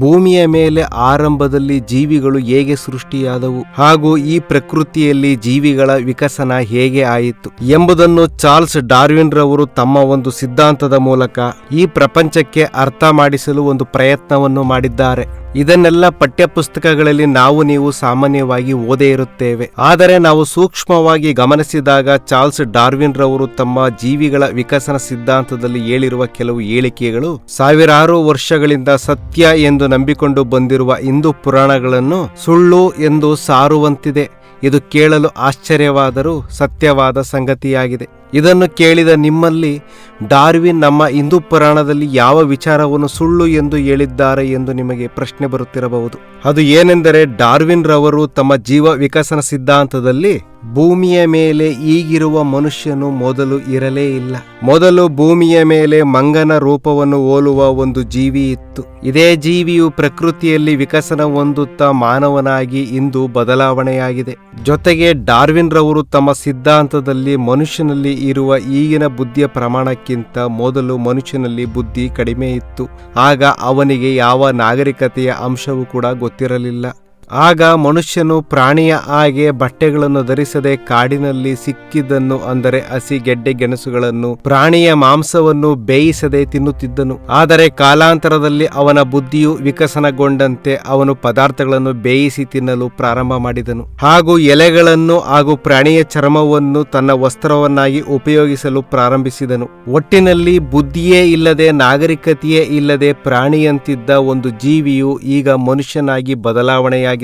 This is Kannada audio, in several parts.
ಭೂಮಿಯ ಮೇಲೆ ಆರಂಭದಲ್ಲಿ ಜೀವಿಗಳು ಹೇಗೆ ಸೃಷ್ಟಿಯಾದವು ಹಾಗೂ ಈ ಪ್ರಕೃತಿಯಲ್ಲಿ ಜೀವಿಗಳ ವಿಕಸನ ಹೇಗೆ ಆಯಿತು ಎಂಬುದನ್ನು ಚಾರ್ಲ್ಸ್ ಡಾರ್ವಿನ್ ರವರು ತಮ್ಮ ಒಂದು ಸಿದ್ಧಾಂತದ ಮೂಲಕ ಈ ಪ್ರಪಂಚಕ್ಕೆ ಅರ್ಥ ಮಾಡಿಸಲು ಒಂದು ಪ್ರಯತ್ನವನ್ನು ಮಾಡಿದ್ದಾರೆ. ಇದನ್ನೆಲ್ಲ ಪಠ್ಯಪುಸ್ತಕಗಳಲ್ಲಿ ನಾವು ನೀವು ಸಾಮಾನ್ಯವಾಗಿ ಓದೇ ಇರುತ್ತೇವೆ. ಆದರೆ ನಾವು ಸೂಕ್ಷ್ಮವಾಗಿ ಗಮನಿಸಿದಾಗ ಚಾರ್ಲ್ಸ್ ಡಾರ್ವಿನ್ ರವರು ತಮ್ಮ ಜೀವಿಗಳ ವಿಕಸನ ಸಿದ್ಧಾಂತದಲ್ಲಿ ಹೇಳಿರುವ ಕೆಲವು ಹೇಳಿಕೆಗಳು ಸಾವಿರಾರು ವರ್ಷಗಳಿಂದ ಸತ್ಯ ಎಂದು ನಂಬಿಕೊಂಡು ಬಂದಿರುವ ಹಿಂದೂ ಪುರಾಣಗಳನ್ನು ಸುಳ್ಳು ಎಂದು ಸಾರುವಂತಿದೆ. ಇದು ಕೇಳಲು ಆಶ್ಚರ್ಯವಾದರೂ ಸತ್ಯವಾದ ಸಂಗತಿಯಾಗಿದೆ. ಇದನ್ನು ಕೇಳಿದ ನಿಮ್ಮಲ್ಲಿ ಡಾರ್ವಿನ್ ನಮ್ಮ ಹಿಂದೂ ಪುರಾಣದಲ್ಲಿ ಯಾವ ವಿಚಾರವನ್ನು ಸುಳ್ಳು ಎಂದು ಹೇಳಿದ್ದಾರೆ ಎಂದು ನಿಮಗೆ ಪ್ರಶ್ನೆ ಬರುತ್ತಿರಬಹುದು. ಅದು ಏನೆಂದರೆ ಡಾರ್ವಿನ್ ರವರು ತಮ್ಮ ಜೀವ ವಿಕಸನ ಸಿದ್ಧಾಂತದಲ್ಲಿ ಭೂಮಿಯ ಮೇಲೆ ಈಗಿರುವ ಮನುಷ್ಯನು ಮೊದಲು ಇರಲೇ ಇಲ್ಲ. ಮೊದಲು ಭೂಮಿಯ ಮೇಲೆ ಮಂಗನ ರೂಪವನ್ನು ಹೋಲುವ ಒಂದು ಜೀವಿ ಇತ್ತು. ಇದೇ ಜೀವಿಯು ಪ್ರಕೃತಿಯಲ್ಲಿ ವಿಕಸನ ಹೊಂದುತ್ತಾ ಮಾನವನಾಗಿ ಇಂದು ಬದಲಾವಣೆಯಾಗಿದೆ. ಜೊತೆಗೆ ಡಾರ್ವಿನ್ ರವರು ತಮ್ಮ ಸಿದ್ಧಾಂತದಲ್ಲಿ ಮನುಷ್ಯನಲ್ಲಿ ಇರುವ ಈಗಿನ ಬುದ್ಧಿಯ ಪ್ರಮಾಣಕ್ಕಿಂತ ಮೊದಲು ಮನುಷ್ಯನಲ್ಲಿ ಬುದ್ಧಿ ಕಡಿಮೆ ಇತ್ತು. ಆಗ ಅವನಿಗೆ ಯಾವ ನಾಗರಿಕತೆಯ ಅಂಶವೂ ಕೂಡ ಗೊತ್ತಿರಲಿಲ್ಲ. ಆಗ ಮನುಷ್ಯನು ಪ್ರಾಣಿಯ ಹಾಗೆ ಬಟ್ಟೆಗಳನ್ನು ಧರಿಸದೆ ಕಾಡಿನಲ್ಲಿ ಸಿಕ್ಕಿದ್ದನ್ನು ಅಂದರೆ ಹಸಿ ಗೆಡ್ಡೆ ಗೆಣಸುಗಳನ್ನು, ಪ್ರಾಣಿಯ ಮಾಂಸವನ್ನು ಬೇಯಿಸದೆ ತಿನ್ನುತ್ತಿದ್ದನು. ಆದರೆ ಕಾಲಾಂತರದಲ್ಲಿ ಅವನ ಬುದ್ಧಿಯು ವಿಕಸನಗೊಂಡಂತೆ ಅವನು ಪದಾರ್ಥಗಳನ್ನು ಬೇಯಿಸಿ ತಿನ್ನಲು ಪ್ರಾರಂಭ ಮಾಡಿದನು. ಹಾಗೂ ಎಲೆಗಳನ್ನು ಹಾಗೂ ಪ್ರಾಣಿಯ ಚರ್ಮವನ್ನು ತನ್ನ ವಸ್ತ್ರವನ್ನಾಗಿ ಉಪಯೋಗಿಸಲು ಪ್ರಾರಂಭಿಸಿದನು. ಒಟ್ಟಿನಲ್ಲಿ ಬುದ್ಧಿಯೇ ಇಲ್ಲದೆ ನಾಗರಿಕತೆಯೇ ಇಲ್ಲದೆ ಪ್ರಾಣಿಯಂತಿದ್ದ ಒಂದು ಜೀವಿಯು ಈಗ ಮನುಷ್ಯನಾಗಿ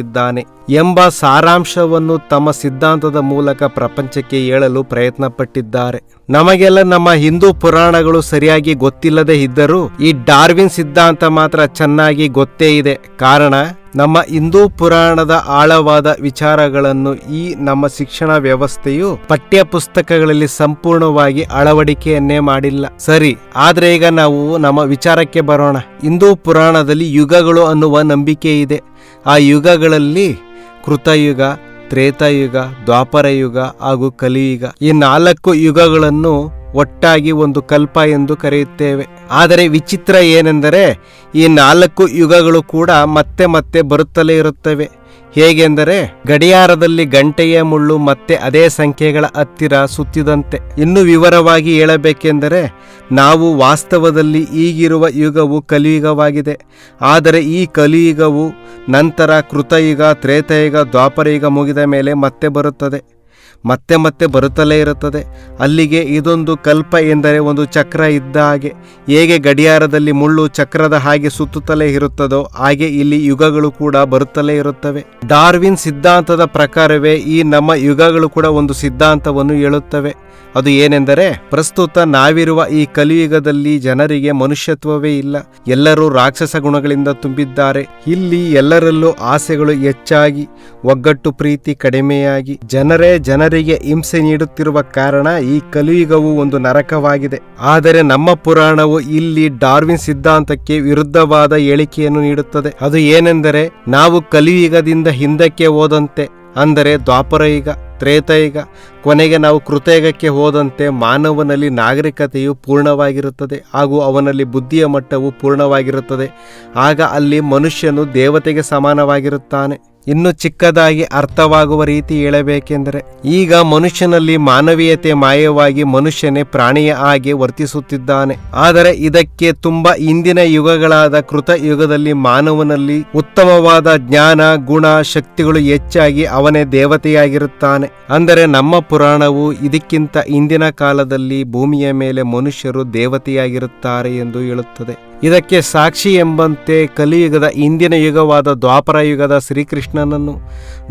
ಬದಲಾವಣೆಯಾಗಿದ್ದಾನೆ ಎಂಬ ಸಾರಾಂಶವನ್ನು ತಮ್ಮ ಸಿದ್ಧಾಂತದ ಮೂಲಕ ಪ್ರಪಂಚಕ್ಕೆ ಹೇಳಲು ಪ್ರಯತ್ನ ಪಟ್ಟಿದ್ದಾರೆ ನಮಗೆಲ್ಲ ನಮ್ಮ ಹಿಂದೂ ಪುರಾಣಗಳು ಸರಿಯಾಗಿ ಗೊತ್ತಿಲ್ಲದೆ ಇದ್ದರೂ ಈ ಡಾರ್ವಿನ್ ಸಿದ್ಧಾಂತ ಮಾತ್ರ ಚೆನ್ನಾಗಿ ಗೊತ್ತೇ ಇದೆ. ಕಾರಣ, ನಮ್ಮ ಹಿಂದೂ ಪುರಾಣದ ಆಳವಾದ ವಿಚಾರಗಳನ್ನು ಈ ನಮ್ಮ ಶಿಕ್ಷಣ ವ್ಯವಸ್ಥೆಯು ಪಠ್ಯ ಪುಸ್ತಕಗಳಲ್ಲಿ ಸಂಪೂರ್ಣವಾಗಿ ಅಳವಡಿಕೆಯನ್ನೇ ಮಾಡಿಲ್ಲ. ಸರಿ, ಆದ್ರೆ ಈಗ ನಾವು ನಮ್ಮ ವಿಚಾರಕ್ಕೆ ಬರೋಣ. ಹಿಂದೂ ಪುರಾಣದಲ್ಲಿ ಯುಗಗಳು ಅನ್ನುವ ನಂಬಿಕೆ ಇದೆ. ಆ ಯುಗಗಳಲ್ಲಿ ಕೃತಯುಗ ತ್ರೇತಾಯುಗ ದ್ವಾಪರ ಯುಗ ಹಾಗೂ ಕಲಿಯುಗ ಈ ನಾಲ್ಕು ಯುಗಗಳನ್ನು ಒಟ್ಟಾಗಿ ಒಂದು ಕಲ್ಪ ಎಂದು ಕರೆಯುತ್ತೇವೆ. ಆದರೆ ವಿಚಿತ್ರ ಏನೆಂದರೆ, ಈ ನಾಲ್ಕು ಯುಗಗಳು ಕೂಡ ಮತ್ತೆ ಮತ್ತೆ ಬರುತ್ತಲೇ ಇರುತ್ತವೆ. ಹೇಗೆಂದರೆ, ಗಡಿಯಾರದಲ್ಲಿ ಗಂಟೆಯ ಮುಳ್ಳು ಮತ್ತೆ ಅದೇ ಸಂಖ್ಯೆಗಳ ಹತ್ತಿರ ಸುತ್ತಿದಂತೆ. ಇನ್ನು ವಿವರವಾಗಿ ಹೇಳಬೇಕೆಂದರೆ, ನಾವು ವಾಸ್ತವದಲ್ಲಿ ಈಗಿರುವ ಯುಗವು ಕಲಿಯುಗವಾಗಿದೆ. ಆದರೆ ಈ ಕಲಿಯುಗವು ನಂತರ ಕೃತಯುಗ, ತ್ರೇತಯುಗ, ದ್ವಾಪರಯುಗ ಮುಗಿದ ಮೇಲೆ ಮತ್ತೆ ಬರುತ್ತದೆ. ಮತ್ತೆ ಮತ್ತೆ ಬರುತ್ತಲೇ ಇರುತ್ತದೆ. ಅಲ್ಲಿಗೆ ಇದೊಂದು ಕಲ್ಪ ಎಂದರೆ ಒಂದು ಚಕ್ರ ಇದ್ದ ಹಾಗೆ. ಹೇಗೆ ಗಡಿಯಾರದಲ್ಲಿ ಮುಳ್ಳು ಚಕ್ರದ ಹಾಗೆ ಸುತ್ತುತ್ತಲೇ ಇರುತ್ತದೋ ಹಾಗೆ ಇಲ್ಲಿ ಯುಗಗಳು ಕೂಡ ಬರುತ್ತಲೇ ಇರುತ್ತವೆ. ಡಾರ್ವಿನ್ ಸಿದ್ಧಾಂತದ ಪ್ರಕಾರವೇ ಈ ನಮ್ಮ ಯುಗಗಳು ಕೂಡ ಒಂದು ಸಿದ್ಧಾಂತವನ್ನು ಹೇಳುತ್ತವೆ. ಅದು ಏನೆಂದರೆ, ಪ್ರಸ್ತುತ ನಾವಿರುವ ಈ ಕಲಿಯುಗದಲ್ಲಿ ಜನರಿಗೆ ಮನುಷ್ಯತ್ವವೇ ಇಲ್ಲ. ಎಲ್ಲರೂ ರಾಕ್ಷಸ ಗುಣಗಳಿಂದ ತುಂಬಿದ್ದಾರೆ. ಇಲ್ಲಿ ಎಲ್ಲರಲ್ಲೂ ಆಸೆಗಳು ಹೆಚ್ಚಾಗಿ, ಒಗ್ಗಟ್ಟು ಪ್ರೀತಿ ಕಡಿಮೆಯಾಗಿ. ಜನರೇ ಜನರಿಗೆ ಹಿಂಸೆ ನೀಡುತ್ತಿರುವ ಕಾರಣ ಈ ಕಲಿಯುಗವು ಒಂದು ನರಕವಾಗಿದೆ. ಆದರೆ ನಮ್ಮ ಪುರಾಣವು ಇಲ್ಲಿ ಡಾರ್ವಿನ್ ಸಿದ್ಧಾಂತಕ್ಕೆ ವಿರುದ್ಧವಾದ ಹೇಳಿಕೆಯನ್ನು ನೀಡುತ್ತದೆ. ಅದು ಏನೆಂದರೆ, ನಾವು ಕಲಿಯುಗದಿಂದ ಹಿಂದಕ್ಕೆ ಹೋದಂತೆ, ಅಂದರೆ ದ್ವಾಪರಯುಗ ತ್ರೇತಯುಗ ಕೊನೆಗೆ ನಾವು ಕೃತಯುಗಕ್ಕೆ ಹೋದಂತೆ ಮಾನವನಲ್ಲಿ ನಾಗರಿಕತೆಯು ಪೂರ್ಣವಾಗಿರುತ್ತದೆ ಹಾಗೂ ಅವನಲ್ಲಿ ಬುದ್ಧಿಯ ಮಟ್ಟವು ಪೂರ್ಣವಾಗಿರುತ್ತದೆ. ಆಗ ಅಲ್ಲಿ ಮನುಷ್ಯನು ದೇವತೆಗೆ ಸಮಾನವಾಗಿರುತ್ತಾನೆ. ಇನ್ನು ಚಿಕ್ಕದಾಗಿ ಅರ್ಥವಾಗುವ ರೀತಿ ಹೇಳಬೇಕೆಂದರೆ, ಈಗ ಮನುಷ್ಯನಲ್ಲಿ ಮಾನವೀಯತೆ ಮಾಯವಾಗಿ ಮನುಷ್ಯನೇ ಪ್ರಾಣಿಯ ಹಾಗೆ ವರ್ತಿಸುತ್ತಿದ್ದಾನೆ. ಆದರೆ ಇದಕ್ಕೆ ತುಂಬಾ ಇಂದಿನ ಯುಗಗಳಾದ ಕೃತ ಯುಗದಲ್ಲಿ ಮಾನವನಲ್ಲಿ ಉತ್ತಮವಾದ ಜ್ಞಾನ, ಗುಣ, ಶಕ್ತಿಗಳು ಹೆಚ್ಚಾಗಿ ಅವನೇ ದೇವತೆಯಾಗಿರುತ್ತಾನೆ. ಅಂದರೆ ನಮ್ಮ ಪುರಾಣವು ಇದಕ್ಕಿಂತ ಇಂದಿನ ಕಾಲದಲ್ಲಿ ಭೂಮಿಯ ಮೇಲೆ ಮನುಷ್ಯರು ದೇವತೆಯಾಗಿರುತ್ತಾರೆ ಎಂದು ಹೇಳುತ್ತದೆ. ಇದಕ್ಕೆ ಸಾಕ್ಷಿ ಎಂಬಂತೆ ಕಲಿಯುಗದ ಇಂದಿನ ಯುಗವಾದ ದ್ವಾಪರ ಯುಗದ ಶ್ರೀಕೃಷ್ಣನನ್ನು,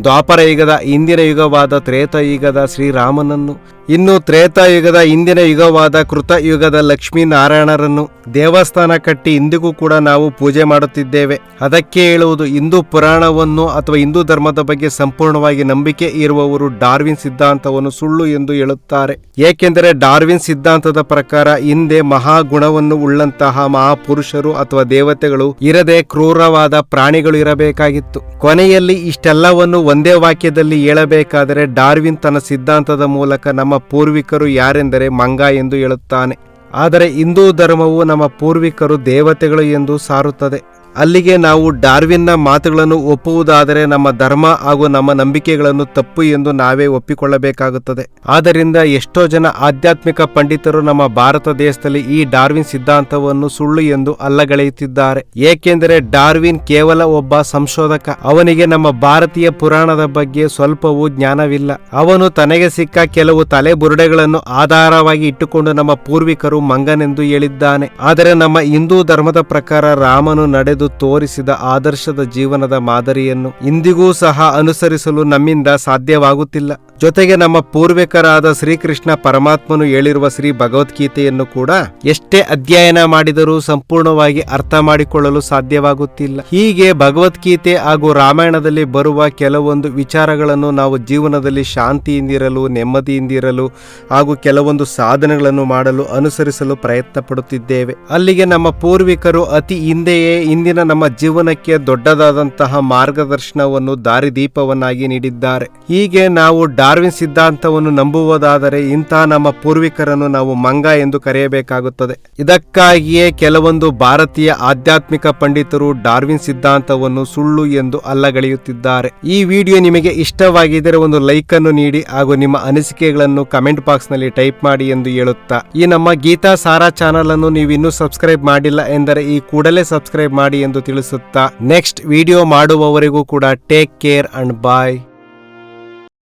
ದ್ವಾಪರ ಯುಗದ ಇಂದಿನ ಯುಗವಾದ ತ್ರೇತಯುಗದ ಶ್ರೀರಾಮನನ್ನು ಇನ್ನು ತ್ರೇತಾಯುಗದ ಇಂದಿನ ಯುಗವಾದ ಕೃತ ಯುಗದ ಲಕ್ಷ್ಮೀನಾರಾಯಣರನ್ನು ದೇವಸ್ಥಾನ ಕಟ್ಟಿ ಇಂದಿಗೂ ಕೂಡ ನಾವು ಪೂಜೆ ಮಾಡುತ್ತಿದ್ದೇವೆ. ಅದಕ್ಕೆ ಹೇಳುವುದು ಹಿಂದೂ ಪುರಾಣವನ್ನು ಅಥವಾ ಹಿಂದೂ ಧರ್ಮದ ಬಗ್ಗೆ ಸಂಪೂರ್ಣವಾಗಿ ನಂಬಿಕೆ ಇರುವವರು ಡಾರ್ವಿನ್ ಸಿದ್ಧಾಂತವನ್ನು ಸುಳ್ಳು ಎಂದು ಹೇಳುತ್ತಾರೆ. ಏಕೆಂದರೆ ಡಾರ್ವಿನ್ ಸಿದ್ಧಾಂತದ ಪ್ರಕಾರ ಹಿಂದೆ ಮಹಾಗುಣವನ್ನು ಉಳ್ಳಂತಹ ಮಹಾಪುರುಷರು ಅಥವಾ ದೇವತೆಗಳು ಇರದೆ ಕ್ರೂರವಾದ ಪ್ರಾಣಿಗಳು ಇರಬೇಕಾಗಿತ್ತು. ಕೊನೆಯಲ್ಲಿ ಇಷ್ಟೆಲ್ಲವನ್ನು ಒಂದೇ ವಾಕ್ಯದಲ್ಲಿ ಹೇಳಬೇಕಾದರೆ ಡಾರ್ವಿನ್ ತನ್ನ ಸಿದ್ಧಾಂತದ ಮೂಲಕ ನಮ್ಮ ಪೂರ್ವಿಕರು ಯಾರೆಂದರೆ ಮಂಗ ಎಂದು ಹೇಳುತ್ತಾನೆ. ಆದರೆ ಹಿಂದೂ ಧರ್ಮವು ನಮ್ಮ ಪೂರ್ವಿಕರು ದೇವತೆಗಳು ಎಂದು ಸಾರುತ್ತದೆ. ಅಲ್ಲಿಗೆ ನಾವು ಡಾರ್ವಿನ್ನ ಮಾತುಗಳನ್ನು ಒಪ್ಪುವುದಾದರೆ ನಮ್ಮ ಧರ್ಮ ಹಾಗೂ ನಮ್ಮ ನಂಬಿಕೆಗಳನ್ನು ತಪ್ಪು ಎಂದು ನಾವೇ ಒಪ್ಪಿಕೊಳ್ಳಬೇಕಾಗುತ್ತದೆ. ಆದ್ದರಿಂದ ಎಷ್ಟೋ ಜನ ಆಧ್ಯಾತ್ಮಿಕ ಪಂಡಿತರು ನಮ್ಮ ಭಾರತ ದೇಶದಲ್ಲಿ ಈ ಡಾರ್ವಿನ್ ಸಿದ್ಧಾಂತವನ್ನು ಸುಳ್ಳು ಎಂದು ಅಲ್ಲಗಳೆಯುತ್ತಿದ್ದಾರೆ. ಏಕೆಂದರೆ ಡಾರ್ವಿನ್ ಕೇವಲ ಒಬ್ಬ ಸಂಶೋಧಕ. ಅವನಿಗೆ ನಮ್ಮ ಭಾರತೀಯ ಪುರಾಣದ ಬಗ್ಗೆ ಸ್ವಲ್ಪವೂ ಜ್ಞಾನವಿಲ್ಲ. ಅವನು ತನಗೆ ಸಿಕ್ಕ ಕೆಲವು ತಲೆಬುರುಡೆಗಳನ್ನು ಆಧಾರವಾಗಿ ಇಟ್ಟುಕೊಂಡು ನಮ್ಮ ಪೂರ್ವಿಕರು ಮಂಗನೆಂದು ಹೇಳಿದ್ದಾನೆ. ಆದರೆ ನಮ್ಮ ಹಿಂದೂ ಧರ್ಮದ ಪ್ರಕಾರ ರಾಮನು ನಡೆದು ತೋರಿಸಿದ ಆದರ್ಶದ ಜೀವನದ ಮಾದರಿಯನ್ನು ಇಂದಿಗೂ ಸಹ ಅನುಸರಿಸಲು ನಮ್ಮಿಂದ ಸಾಧ್ಯವಾಗುತ್ತಿಲ್ಲ. ಜೊತೆಗೆ ನಮ್ಮ ಪೂರ್ವಿಕರಾದ ಶ್ರೀಕೃಷ್ಣ ಪರಮಾತ್ಮನು ಹೇಳಿರುವ ಶ್ರೀ ಭಗವದ್ಗೀತೆಯನ್ನು ಕೂಡ ಎಷ್ಟೇ ಅಧ್ಯಯನ ಮಾಡಿದರೂ ಸಂಪೂರ್ಣವಾಗಿ ಅರ್ಥ ಮಾಡಿಕೊಳ್ಳಲು ಸಾಧ್ಯವಾಗುತ್ತಿಲ್ಲ. ಹೀಗೆ ಭಗವದ್ಗೀತೆ ಹಾಗೂ ರಾಮಾಯಣದಲ್ಲಿ ಬರುವ ಕೆಲವೊಂದು ವಿಚಾರಗಳನ್ನು ನಾವು ಜೀವನದಲ್ಲಿ ಶಾಂತಿಯಿಂದಿರಲು, ನೆಮ್ಮದಿಯಿಂದಿರಲು ಹಾಗೂ ಕೆಲವೊಂದು ಸಾಧನೆಗಳನ್ನು ಮಾಡಲು ಅನುಸರಿಸಲು ಪ್ರಯತ್ನ ಪಡುತ್ತಿದ್ದೇವೆ ಅಲ್ಲಿಗೆ ನಮ್ಮ ಪೂರ್ವಿಕರು ಅತಿ ಹಿಂದೆಯೇ ಇಂದಿನ ನಮ್ಮ ಜೀವನಕ್ಕೆ ದೊಡ್ಡದಾದಂತಹ ಮಾರ್ಗದರ್ಶನವನ್ನು ದಾರಿದೀಪವನ್ನಾಗಿ ನೀಡಿದ್ದಾರೆ. ಹೀಗೆ ನಾವು ಡಾರ್ವಿನ್ ಸಿದ್ಧಾಂತವನ್ನು ನಂಬುವುದಾದರೆ ಇಂಥ ನಮ್ಮ ಪೂರ್ವಿಕರನ್ನು ನಾವು ಮಂಗ ಎಂದು ಕರೆಯಬೇಕಾಗುತ್ತದೆ. ಇದಕ್ಕಾಗಿಯೇ ಕೆಲವೊಂದು ಭಾರತೀಯ ಆಧ್ಯಾತ್ಮಿಕ ಪಂಡಿತರು ಡಾರ್ವಿನ್ ಸಿದ್ಧಾಂತವನ್ನು ಸುಳ್ಳು ಎಂದು ಅಲ್ಲಗಳೆಯುತ್ತಿದ್ದಾರೆ. ಈ ವಿಡಿಯೋ ನಿಮಗೆ ಇಷ್ಟವಾಗಿದ್ದರೆ ಒಂದು ಲೈಕ್ ಅನ್ನು ನೀಡಿ ಹಾಗೂ ನಿಮ್ಮ ಅನಿಸಿಕೆಗಳನ್ನು ಕಮೆಂಟ್ ಬಾಕ್ಸ್ನಲ್ಲಿ ಟೈಪ್ ಮಾಡಿ ಎಂದು ಹೇಳುತ್ತಾ. ಈ ನಮ್ಮ ಗೀತಾ ಸಾರಾ ಚಾನಲ್ ಅನ್ನು ನೀವು ಇನ್ನೂ ಸಬ್ಸ್ಕ್ರೈಬ್ ಮಾಡಿಲ್ಲ ಎಂದರೆ ಈ ಕೂಡಲೇ ಸಬ್ಸ್ಕ್ರೈಬ್ ಮಾಡಿ ಎಂದು ತಿಳಿಸುತ್ತಾ. ನೆಕ್ಸ್ಟ್ ವಿಡಿಯೋ ಮಾಡುವವರೆಗೂ ಕೂಡ ಟೇಕ್ ಕೇರ್ ಅಂಡ್ ಬಾಯ್.